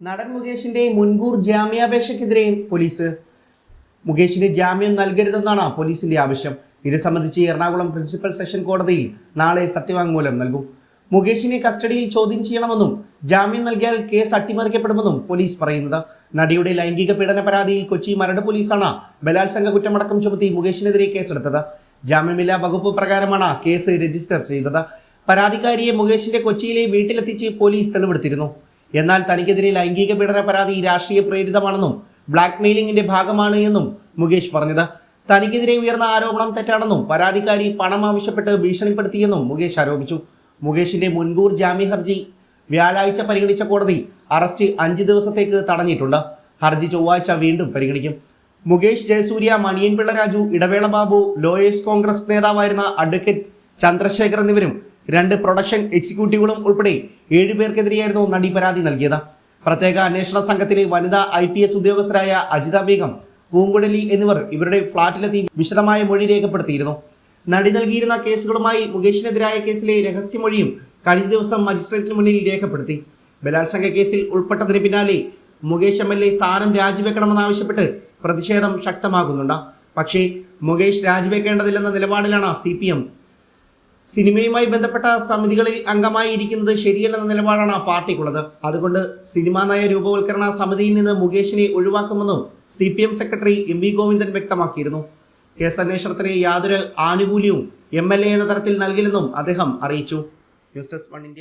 നടൻ മുകേഷിന്റെ മുൻകൂർ ജാമ്യാപേക്ഷക്കെതിരെയും പോലീസ്. മുകേഷിന് ജാമ്യം നൽകരുതെന്നാണ് പോലീസിന്റെ ആവശ്യം. ഇത് സംബന്ധിച്ച് എറണാകുളം പ്രിൻസിപ്പൽ സെഷൻ കോടതിയിൽ നാളെ സത്യവാങ്മൂലം നൽകും. മുകേഷിനെ കസ്റ്റഡിയിൽ ചോദ്യം ചെയ്യണമെന്നും ജാമ്യം നൽകിയാൽ കേസ് അട്ടിമറിക്കപ്പെടുമെന്നും പോലീസ് പറയുന്നത്. നടിയുടെ ലൈംഗിക പീഡന പരാതിയിൽ കൊച്ചി മരട് പോലീസാണ് ബലാത്സംഗ കുറ്റമടക്കം ചുമത്തി മുകേഷിനെതിരെ കേസെടുത്തത്. ജാമ്യമില്ലാ വകുപ്പ് പ്രകാരമാണ് കേസ് രജിസ്റ്റർ ചെയ്തത്. പരാതിക്കാരിയെ മുകേഷിന്റെ കൊച്ചിയിലെ വീട്ടിലെത്തിച്ച് പോലീസ് തെളിവെടുത്തിരുന്നു. എന്നാൽ തനിക്കെതിരെ ലൈംഗിക പീഡന പരാതി രാഷ്ട്രീയ പ്രേരിതമാണെന്നും ബ്ലാക്ക് മെയിലിംഗിന്റെ ഭാഗമാണ് എന്നും മുകേഷ് പറഞ്ഞത്. തനിക്കെതിരെ ഉയർന്ന ആരോപണം തെറ്റാണെന്നും പരാതിക്കാരി പണം ആവശ്യപ്പെട്ട് ഭീഷണിപ്പെടുത്തിയെന്നും മുകേഷ് ആരോപിച്ചു. മുകേഷിന്റെ മുൻകൂർ ജാമ്യ ഹർജി വ്യാഴാഴ്ച പരിഗണിച്ച കോടതി അറസ്റ്റ് അഞ്ച് ദിവസത്തേക്ക് തടഞ്ഞിട്ടുണ്ട്. ഹർജി ചൊവ്വാഴ്ച വീണ്ടും പരിഗണിക്കും. മുകേഷ് ജയസൂര്യ മണിയൻപിള്ള രാജു ഇടവേള ബാബു ലോയേഴ്സ് കോൺഗ്രസ് നേതാവായിരുന്ന അഡ്വക്കേറ്റ് ചന്ദ്രശേഖർ എന്നിവരും രണ്ട് പ്രൊഡക്ഷൻ എക്സിക്യൂട്ടീവുകളും ഉൾപ്പെടെ ഏഴുപേർക്കെതിരെയായിരുന്നു നടി പരാതി നൽകിയത്. പ്രത്യേക അന്വേഷണ സംഘത്തിലെ വനിതാ ഐ പി എസ് ഉദ്യോഗസ്ഥരായ അജിത ബേഗം പൂങ്കുഴലി എന്നിവർ ഇവരുടെ ഫ്ളാറ്റിലെത്തി വിശദമായ മൊഴി രേഖപ്പെടുത്തിയിരുന്നു. നടി നൽകിയിരുന്ന കേസുകളുമായി മുകേഷിനെതിരായ കേസിലെ രഹസ്യമൊഴിയും കഴിഞ്ഞ ദിവസം മജിസ്ട്രേറ്റിന് മുന്നിൽ രേഖപ്പെടുത്തി. ബലാത്സംഗ കേസിൽ ഉൾപ്പെട്ടതിന് പിന്നാലെ മുകേഷ് എം എൽ എ സ്ഥാനം രാജിവെക്കണമെന്നാവശ്യപ്പെട്ട് പ്രതിഷേധം ശക്തമാകുന്നുണ്ട്. പക്ഷേ മുകേഷ് രാജിവെക്കേണ്ടതില്ലെന്ന നിലപാടിലാണ് സി പി എം സിനിമയുമായി ബന്ധപ്പെട്ട സമിതികളിൽ അംഗമായി ഇരിക്കുന്നത് ശരിയല്ലെന്ന നിലപാടാണ് പാർട്ടിക്കുള്ളത്. അതുകൊണ്ട് സിനിമാ നയ രൂപവൽക്കരണ സമിതിയിൽ നിന്ന് മുകേഷിനെ ഒഴിവാക്കുമെന്നും C P M secretary M V Govindan വ്യക്തമാക്കിയിരുന്നു. കേസ് അന്വേഷണത്തിന് യാതൊരു ആനുകൂല്യവും എം എൽ എ എന്ന തരത്തിൽ നൽകില്ലെന്നും അദ്ദേഹം അറിയിച്ചു. News desk one India.